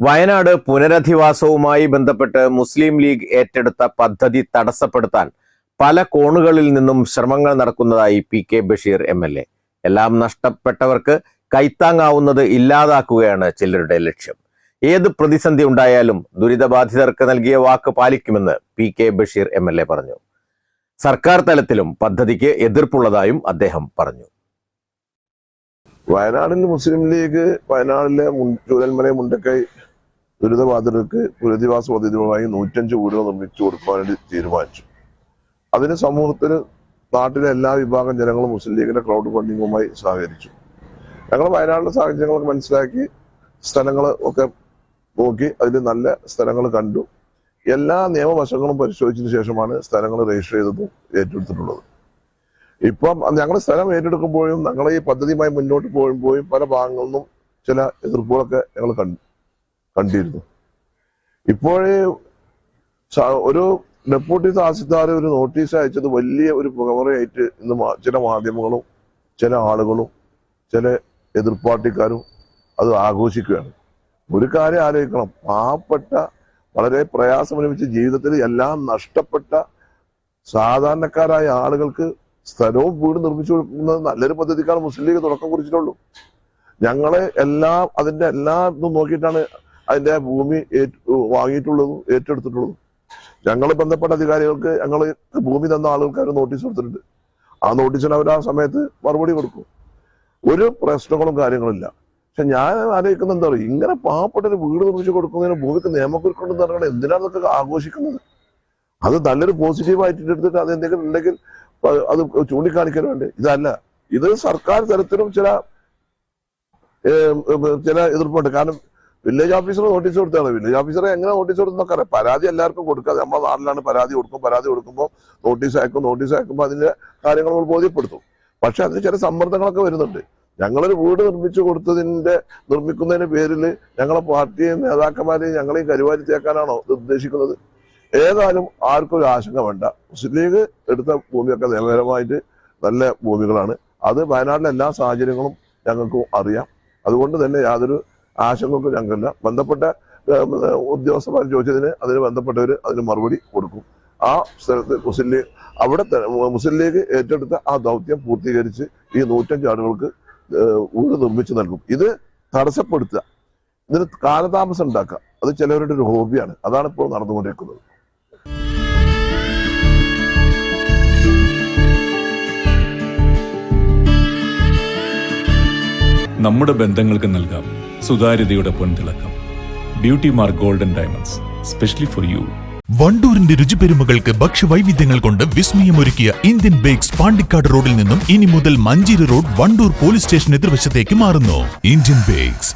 വയനാട് പുനരധിവാസവുമായി ബന്ധപ്പെട്ട് മുസ്ലിം ലീഗ് ഏറ്റെടുത്ത പദ്ധതി തടസ്സപ്പെടുത്താൻ പല കോണുകളിൽ നിന്നും ശ്രമങ്ങൾ നടക്കുന്നതായി P K Basheer M L A. എല്ലാം നഷ്ടപ്പെട്ടവർക്ക് കൈത്താങ്ങാവുന്നത് ഇല്ലാതാക്കുകയാണ് ചിലരുടെ ലക്ഷ്യം. ഏത് പ്രതിസന്ധി ഉണ്ടായാലും ദുരിതബാധിതർക്ക് നൽകിയ വാക്ക് പാലിക്കുമെന്ന് P K Basheer M L A പറഞ്ഞു. സർക്കാർ തലത്തിലും പദ്ധതിക്ക് എതിർപ്പുള്ളതായും അദ്ദേഹം പറഞ്ഞു. വയനാടിൽ മുസ്ലിം ലീഗ് വയനാടിലെ ചൂരൽമല മുണ്ടക്കൈ ദുരിതബാധിതർക്ക് പുനരധിവാസ പദ്ധതിയുമായി നൂറ്റഞ്ച് വീടുകൾ നിർമ്മിച്ചു കൊടുക്കാൻ വേണ്ടി തീരുമാനിച്ചു. അതിന് സമൂഹത്തിന് നാട്ടിലെ എല്ലാ വിഭാഗം ജനങ്ങളും മുസ്ലിം ലീഗിന്റെ ക്രൗഡ് ഫണ്ടിങ്ങുമായി സഹകരിച്ചു. ഞങ്ങൾ വയനാടിലെ സാഹചര്യങ്ങളൊക്കെ മനസ്സിലാക്കി സ്ഥലങ്ങൾ ഒക്കെ നോക്കി അതിൽ നല്ല സ്ഥലങ്ങൾ കണ്ടു. എല്ലാ നിയമവശങ്ങളും പരിശോധിച്ചതിന് ശേഷമാണ് സ്ഥലങ്ങൾ രജിസ്റ്റർ ചെയ്തതും ഏറ്റെടുത്തിട്ടുള്ളത്. ഇപ്പം ഞങ്ങൾ സ്ഥലം ഏറ്റെടുക്കുമ്പോഴും ഞങ്ങൾ ഈ പദ്ധതിയുമായി മുന്നോട്ട് പോകുമ്പോഴും പല ഭാഗങ്ങളിൽ നിന്നും ചില എതിർപ്പുകളൊക്കെ ഞങ്ങൾ കണ്ടു കണ്ടിരുന്നു. ഇപ്പോഴേ ഒരു ഡെപ്യൂട്ടി തഹസിൽദാർ ഒരു നോട്ടീസ് അയച്ചത് വലിയ ഒരു പുകമറയായിട്ട് ഇന്ന് ചില മാധ്യമങ്ങളും ചില ആളുകളും ചില എതിർപ്പാർട്ടിക്കാരും അത് ആഘോഷിക്കുകയാണ്. ഒരു കാര്യം ആലോചിക്കണം. പാവപ്പെട്ട വളരെ പ്രയാസം അനുഭവിച്ച ജീവിതത്തിൽ എല്ലാം നഷ്ടപ്പെട്ട സാധാരണക്കാരായ ആളുകൾക്ക് സ്ഥലവും വീട് നിർമ്മിച്ചു കൊടുക്കുന്നത് നല്ലൊരു പദ്ധതിക്കാണ് മുസ്ലിം ലീഗ് തുടക്കം കുറിച്ചിട്ടുള്ളൂ. ഞങ്ങളെ എല്ലാ അതിന്റെ എല്ലാ ഇതും നോക്കിയിട്ടാണ് അതിന്റെ ഭൂമി വാങ്ങിയിട്ടുള്ളതും ഏറ്റെടുത്തിട്ടുള്ളതും. ഞങ്ങൾ ബന്ധപ്പെട്ട അധികാരികൾക്ക് ഞങ്ങൾ ഭൂമി തന്ന ആളുകൾക്ക് അവർ നോട്ടീസ് കൊടുത്തിട്ടുണ്ട്. ആ നോട്ടീസിന് അവർ ആ സമയത്ത് മറുപടി കൊടുക്കും. ഒരു പ്രശ്നങ്ങളും കാര്യങ്ങളില്ല പക്ഷെ ഞാൻ ആലോചിക്കുന്നത് എന്താ പറയുക? ഇങ്ങനെ പാവപ്പെട്ടൊരു വീട് നിർമ്മിച്ചു കൊടുക്കുന്നതിന് ഭൂമിക്ക് നിയമക്കുരുക്കുണ്ടെന്ന് പറഞ്ഞാൽ എന്തിനാണ് ഇതൊക്കെ ആഘോഷിക്കുന്നത്? അത് നല്ലൊരു പോസിറ്റീവായിട്ട് എടുത്തിട്ട് അത് എന്തെങ്കിലും ഉണ്ടെങ്കിൽ അത് ചൂണ്ടിക്കാണിക്കാൻ വേണ്ടി ഇതല്ല. ഇത് സർക്കാർ തലത്തിലും ചില ചില എതിർപ്പുണ്ട്. കാരണം വില്ലേജ് ഓഫീസർ നോട്ടീസ് കൊടുത്താണ്. വില്ലേജ് ഓഫീസറെ എങ്ങനെ നോട്ടീസ് കൊടുക്കുന്നൊക്കെ അറിയാം. പരാതി എല്ലാവർക്കും കൊടുക്കാതെ നമ്മുടെ നാട്ടിലാണ് പരാതി കൊടുക്കും. പരാതി കൊടുക്കുമ്പോൾ നോട്ടീസ് അയക്കും നോട്ടീസ് അയക്കുമ്പോൾ അതിന്റെ കാര്യങ്ങൾ നമ്മൾ ബോധ്യപ്പെടുത്തും. പക്ഷെ അതിന് ചില സമ്മർദ്ദങ്ങളൊക്കെ വരുന്നുണ്ട്. ഞങ്ങളൊരു വീട് നിർമ്മിച്ചു കൊടുത്തതിന്റെ നിർമ്മിക്കുന്നതിന്റെ പേരിൽ ഞങ്ങളെ പാർട്ടിയെയും നേതാക്കന്മാരെയും ഞങ്ങളെയും കരുവാരിത്തേക്കാനാണോ ഇത് ഉദ്ദേശിക്കുന്നത്? ഏതായാലും ആർക്കും ഒരു ആശങ്ക വേണ്ട. മുസ്ലിം ലീഗ് എടുത്ത ഭൂമിയൊക്കെ നിയമപരമായിട്ട് നല്ല ഭൂമികളാണ്. അത് വയനാട്ടിലെ എല്ലാ സാഹചര്യങ്ങളും ഞങ്ങൾക്കും അറിയാം. അതുകൊണ്ട് തന്നെ യാതൊരു ആശങ്കക്കും ഞങ്ങൾക്കില്ല. ബന്ധപ്പെട്ട ഉദ്യോഗസ്ഥന്മാർ ചോദിച്ചതിന് അതിന് ബന്ധപ്പെട്ടവർ അതിന് മറുപടി കൊടുക്കും. ആ സ്ഥലത്ത് മുസ്ലിം ലീഗ് അവിടെ മുസ്ലിം ലീഗ് ഏറ്റെടുത്ത ആ ദൗത്യം പൂർത്തീകരിച്ച് ഈ നൂറ്റഞ്ച് ആളുകൾക്ക് വീട് നിർമ്മിച്ചു നൽകും. ഇത് തടസ്സപ്പെടുത്തുക. ഇതിന് കാലതാമസം ഉണ്ടാക്കുക. അത് ചിലവരുടെ ഒരു ഹോബിയാണ്. അതാണ് ഇപ്പോൾ നടന്നുകൊണ്ടിരിക്കുന്നത്. നമ്മുടെ ബന്ധങ്ങൾക്ക് നൽകാം. സുതാര്യതയുടെ പൊൻതിളക്കം. Beauty mark golden diamonds specially for you വണ്ടൂരിന്റെ രുചിപെരുമകൾക്ക് ഭക്ഷ്യവൈവിധ്യങ്ങൾ കൊണ്ട് വിസ്മയമൊരുക്കിയ ഇന്ത്യൻ ബേക്സ് പാണ്ടിക്കാട് റോഡിൽ നിന്നും ഇനി മുതൽ Manjeri road Wandoor police station എതിർവശത്തേക്ക് മാറുന്നു. Indian bakes